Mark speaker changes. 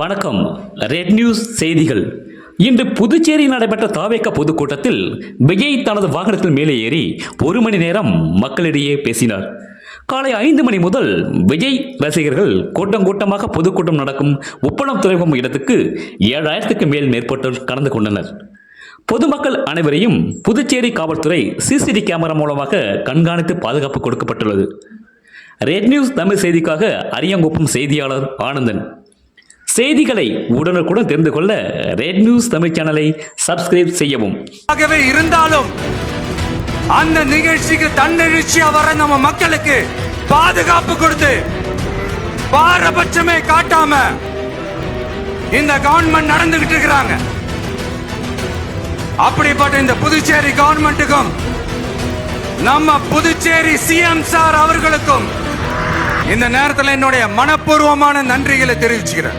Speaker 1: வணக்கம். Red news செய்திகள். இன்று புதுச்சேரியில் நடைபெற்ற தாவேக்க பொதுக்கூட்டத்தில் விஜய் தனது வாகனத்தில் மேலே ஏறி ஒரு மணி நேரம் மக்களிடையே பேசினார். காலை ஐந்து மணி முதல் விஜய் ரசிகர்கள் கூட்டம் கூட்டமாக பொதுக்கூட்டம் நடக்கும் உப்பளம் துறைமுகம் இடத்துக்கு ஏழாயிரத்துக்கு மேல் மேற்பட்டோர் கலந்து கொண்டனர். பொதுமக்கள் அனைவரையும் புதுச்சேரி காவல்துறை சிசிடி கேமரா மூலமாக கண்காணித்து பாதுகாப்பு கொடுக்கப்பட்டுள்ளது. ரெட் நியூஸ் தமிழ் செய்திக்காக அரியங்குப்பம் செய்தியாளர் ஆனந்தன். செய்திகளை உடனுக்குடன் தெரிந்து கொள்ள ரெட் நியூஸ் தமிழ் சேனலை சப்ஸ்கிரைப் செய்யவும்.
Speaker 2: ஆகவே இருந்தாலும் அந்த நிகழ்ச்சிக்கு தன்னெழுச்சியா வர நம்ம மக்களுக்கு பாதுகாப்பு கொடுத்து பாரபட்சமே காட்டாம இந்த கவர்மெண்ட் நடந்துகிட்டு இருக்கிறாங்க. அப்படிப்பட்ட இந்த புதுச்சேரி கவர்மெண்ட்டுக்கும் நம்ம புதுச்சேரி சிஎம் சார் அவர்களுக்கும் இந்த நேரத்தில் என்னுடைய மனப்பூர்வமான நன்றிகளை தெரிவிச்சுக்கிறேன்.